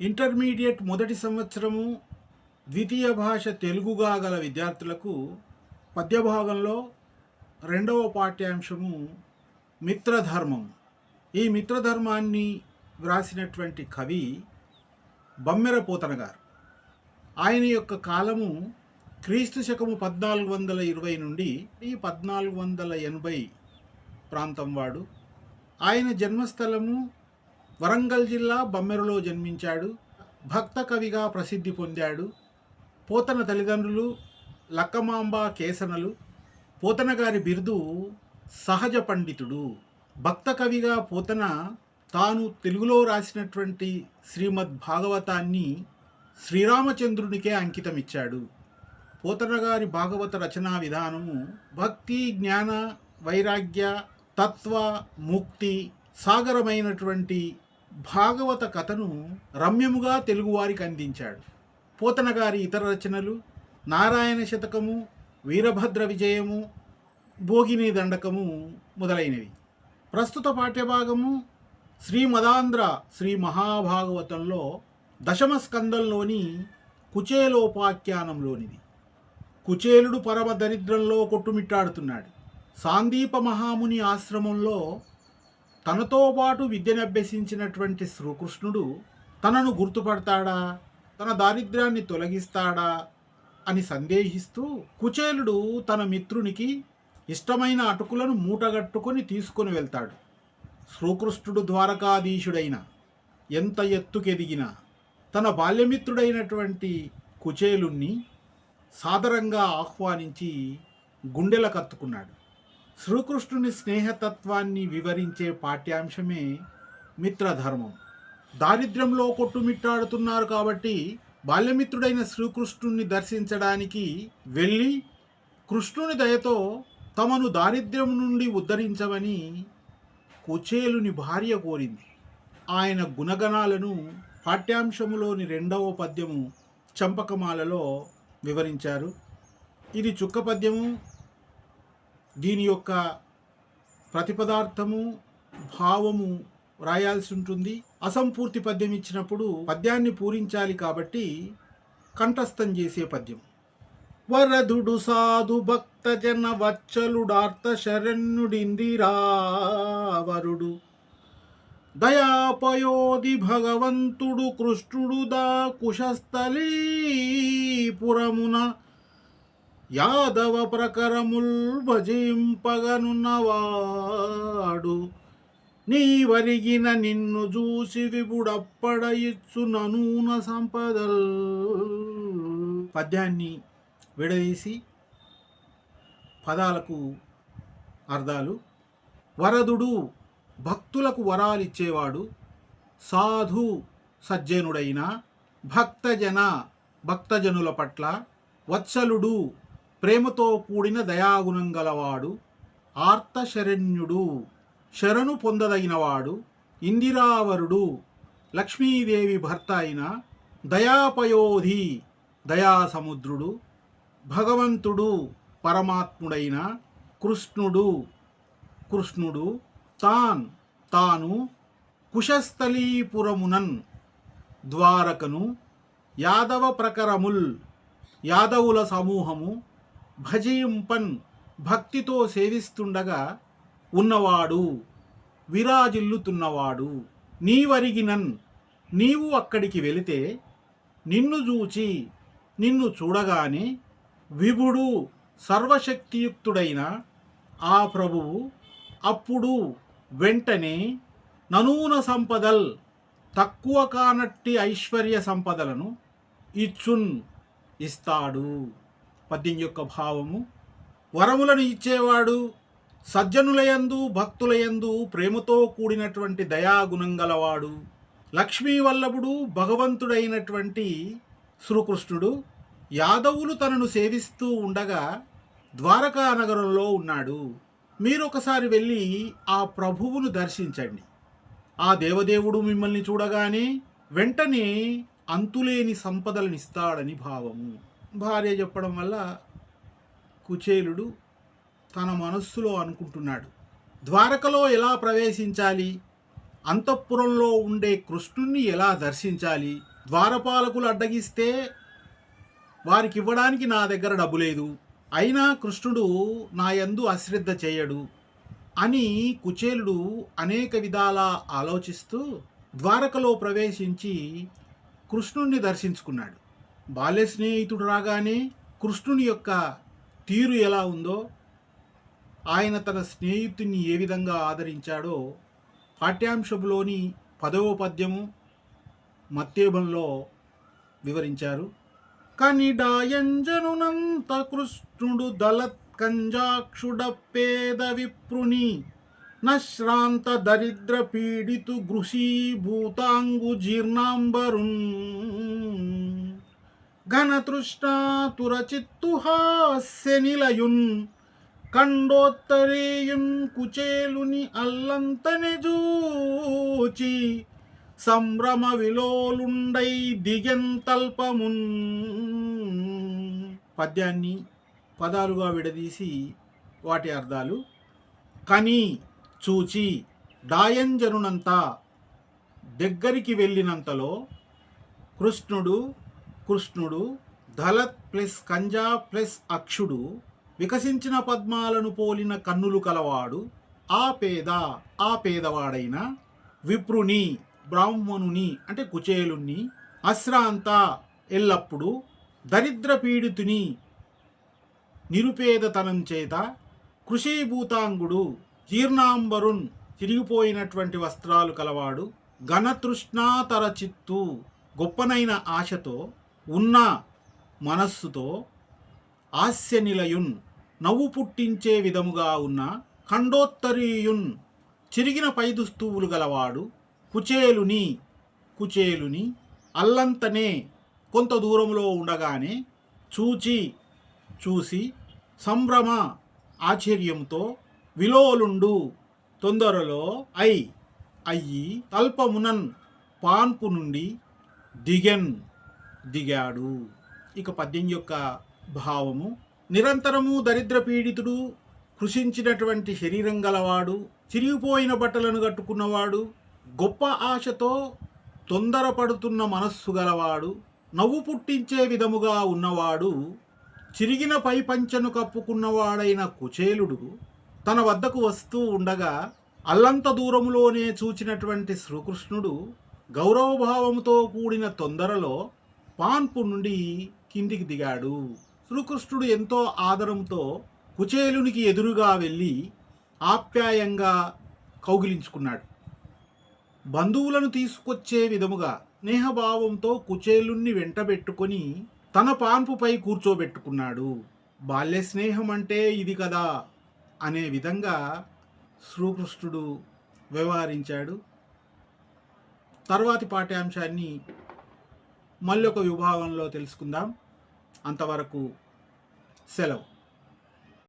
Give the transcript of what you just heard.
Intermediate మొదటి సంవత్సరము ద్వితీయ భాష తెలుగుగా గల విద్యార్థులకు పద్యభాగంలో రెండవ పాఠ్యాంశము మిత్రధర్మం. ఈ మిత్రధర్మాన్ని వ్రాసినటువంటి కవి బమ్మెర పోతన గారు. ఆయన యొక్క కాలము క్రీస్తు శకము పద్నాలుగు వందల ఇరవై నుండి ఈ పద్నాలుగు వందల ఎనభై ప్రాంతం వాడు. ఆయన జన్మస్థలము వరంగల్ జిల్లా బమ్మెరలో జన్మించాడు. భక్త కవిగా ప్రసిద్ధి పొందాడు. పోతన తల్లిదండ్రులు లక్కమాంబ కేసనలు పోతన గారి బిరుదు సహజ పండితుడు. భక్త కవిగా పోతన తాను తెలుగులో రాసినటువంటి శ్రీమద్ భాగవతాన్ని శ్రీరామచంద్రునికే అంకితమిచ్చాడు. పోతన గారి భాగవత రచనా విధానము భక్తి జ్ఞాన వైరాగ్య తత్వ ముక్తి సాగరమైనటువంటి భాగవత కథను రమ్యముగా తెలుగువారికి అందించాడు. పోతన గారి ఇతర రచనలు నారాయణ శతకము వీరభద్ర విజయము భోగిని దండకము మొదలైనవి. ప్రస్తుత పాఠ్యభాగము శ్రీమదాంధ్ర శ్రీ మహాభాగవతంలో దశమ స్కందంలోని కుచేలోపాఖ్యానంలోనిది. కుచేలుడు పరమ దరిద్రంలో కొట్టుమిట్టాడుతున్నాడు. సాందీప మహాముని ఆశ్రమంలో తనతో పాటు విద్యను అభ్యసించినటువంటి శ్రీకృష్ణుడు తనను గుర్తుపడతాడా? తన దారిద్ర్యాన్ని తొలగిస్తాడా? అని సందేహిస్తూ కుచేలుడు తన మిత్రునికి ఇష్టమైన అటుకులను మూటగట్టుకొని తీసుకొని వెళ్తాడు. శ్రీకృష్ణుడు ద్వారకాధీశుడైన ఎంత ఎత్తుకెదిగినా తన బాల్యమిత్రుడైనటువంటి కుచేలుణ్ణి సాదరంగా ఆహ్వానించి గుండెల కత్తుకున్నాడు. శ్రీకృష్ణుని స్నేహతత్వాన్ని వివరించే పాఠ్యాంశమే మిత్రధర్మం. దారిద్ర్యంలో కొట్టుమిట్టాడుతున్నారు కాబట్టి బాల్యమిత్రుడైన శ్రీకృష్ణుణ్ణి దర్శించడానికి వెళ్ళి కృష్ణుని దయతో తమను దారిద్ర్యం నుండి ఉద్ధరించమని కుచేలుని భార్య కోరింది. ఆయన గుణగణాలను పాఠ్యాంశములోని రెండవ పద్యము చంపకమాలలో వివరించారు. ఇది చుక్క పద్యము దీని యొక్క ప్రతిపదార్థము భావము రాయాల్సి ఉంటుంది. అసంపూర్తి పద్యం ఇచ్చినప్పుడు పద్యాన్ని పూరించాలి కాబట్టి కంఠస్థం చేసే పద్యం. వరదుడు సాధు భక్త జన వచ్చలుడార్త శరణ్యుడిందిరావరుడు దయాపయోధి భగవంతుడు కృష్ణుడు దా కుశస్థలీపురమున యాదవ ప్రకరముల్ భజింపగనున్నవాడు. నీ వరిగిన నిన్ను చూసి విపుడప్పడ ఇచ్చు ననూన సంపదల్. పద్యాన్ని విడదీసి పదాలకు అర్థాలు. వరదుడు భక్తులకు వరాలిచ్చేవాడు. సాధు సజ్జనుడైన భక్తజన భక్తజనుల పట్ల వత్సలుడు ప్రేమతో కూడిన దయాగుణం గలవాడు ఆర్తశరణ్యుడు శరణు పొందదగినవాడు ఇందిరావరుడు లక్ష్మీదేవి భర్త అయిన దయాపయోధి దయాసముద్రుడు భగవంతుడు పరమాత్ముడైన కృష్ణుడు. కృష్ణుడు తాన్ తాను కుశస్థలీపురమునన్ ద్వారకను యాదవ ప్రకరముల్ యాదవుల సమూహము భజయింపన్ భక్తితో సేవిస్తుండగా ఉన్నవాడు విరాజిల్లుతున్నవాడు నీవరిగినన్ నీవు అక్కడికి వెళితే నిన్ను చూచి నిన్ను చూడగానే విభుడు సర్వశక్తియుక్తుడైన ఆ ప్రభువు అప్పుడు వెంటనే ననూన సంపదల్ తక్కువ కానట్టి ఐశ్వర్య సంపదలను ఇచ్చున్ ఇస్తాడు. పద్యం యొక్క భావము. వరములను ఇచ్చేవాడు సజ్జనులయందు భక్తులయందు ప్రేమతో కూడినటువంటి దయాగుణం గలవాడు. లక్ష్మీ వల్లభుడు భగవంతుడైనటువంటి శ్రీకృష్ణుడు యాదవులు తనను సేవిస్తూ ఉండగా ద్వారకా నగరంలో ఉన్నాడు. మీరు ఒకసారి వెళ్ళి ఆ ప్రభువును దర్శించండి. ఆ దేవదేవుడు మిమ్మల్ని చూడగానే వెంటనే అంతులేని సంపదలనిస్తాడని భావము. భార్య చెప్పడం వల్ల కుచేలుడు తన మనస్సులో అనుకుంటున్నాడు. ద్వారకలో ఎలా ప్రవేశించాలి? అంతఃపురంలో ఉండే కృష్ణుణ్ణి ఎలా దర్శించాలి? ద్వారపాలకులు అడ్డగిస్తే వారికి ఇవ్వడానికి నా దగ్గర డబ్బు లేదు. అయినా కృష్ణుడు నా యందు అశ్రద్ధ చేయడు అని కుచేలుడు అనేక విధాల ఆలోచిస్తూ ద్వారకలో ప్రవేశించి కృష్ణుణ్ణి దర్శించుకున్నాడు. బాల్య స్నేహితుడు రాగానే కృష్ణుని యొక్క తీరు ఎలా ఉందో ఆయన తన స్నేహితుని ఏ విధంగా ఆదరించాడో పాఠ్యాంశంలోని పదవ పద్యము మత్తేబంలో వివరించారు. కనిడాయంజనునంత కృష్ణుడు దళత్ కంజాక్షుడ పేద విప్రుని నశ్రాంత దరిద్ర పీడితు గృషీభూతాంగు జీర్ణాంబరుణ్ ఘనతృష్ణాతురచిత్తుహాస్యనిలయున్ చిత్తుహాస్య నిలయున్ కండోత్తరేయున్ కుచేలుని అల్లంతని జూచి సంభ్రమ విలోలుండై దిగెంతల్పమున్ పద్యాన్ని పదాలుగా విడదీసి వాటి అర్థాలు కని చూచి డాయంజనునంతా దగ్గరికి వెళ్ళినంతలో కృష్ణుడు కృష్ణుడు ధలత్ ప్లస్ కంజా ప్లస్ అక్షుడు వికసించిన పద్మాలను పోలిన కన్నులు కలవాడు ఆ పేద ఆ పేదవాడైన విప్రుని బ్రాహ్మణుని అంటే కుచేలుణ్ణి అశ్రాంత ఎల్లప్పుడూ దరిద్ర పీడితుని నిరుపేదతనం చేత కృషీభూతాంగుడు జీర్ణాంబరుణ్ చిరిగిపోయినటువంటి వస్త్రాలు కలవాడు ఘనతృష్ణాతర చిత్తు గొప్పనైన ఆశతో ఉన్న మనస్సుతో హాస్యనిలయున్ నవ్వు పుట్టించే విధముగా ఉన్న ఖండోత్తరీయున్ చిరిగిన పైదుస్తువులు గలవాడు కుచేలుని కుచేలుని అల్లంతనే కొంత దూరంలో ఉండగానే చూచి చూసి సంభ్రమ ఆశ్చర్యంతో విలోలుండు తొందరలో ఐ అయ్యి తల్పమునన్ పాన్పు నుండి దిగెన్. దిగాడు. ఇక పద్యం యొక్క భావము నిరంతరము దరిద్ర పీడితుడు కృషించినటువంటి శరీరం గలవాడు చిరిగిపోయిన బట్టలను కట్టుకున్నవాడు గొప్ప ఆశతో తొందరపడుతున్న మనస్సు గలవాడు నవ్వు పుట్టించే విధముగా ఉన్నవాడు చిరిగిన పైపంచను కప్పుకున్నవాడైన కుచేలుడు తన వద్దకు వస్తూ ఉండగా అల్లంత దూరములోనే చూచినటువంటి శ్రీకృష్ణుడు గౌరవభావంతో కూడిన తొందరలో పాన్పు నుండి కిందికి దిగాడు. శ్రీకృష్ణుడు ఎంతో ఆదరంతో కుచేలునికి ఎదురుగా వెళ్ళి ఆప్యాయంగా కౌగిలించుకున్నాడు. బంధువులను తీసుకొచ్చే విధముగా స్నేహభావంతో కుచేలుణ్ణి వెంటబెట్టుకొని తన పాన్పుపై కూర్చోబెట్టుకున్నాడు. బాల్య స్నేహం అంటే ఇది కదా అనే విధంగా శ్రీకృష్ణుడు వ్యవహరించాడు. తర్వాతి పాఠ్యాంశాన్ని మళ్ళీ ఒక విభాగంలో తెలుసుకుందాం. అంతవరకు సెలవు.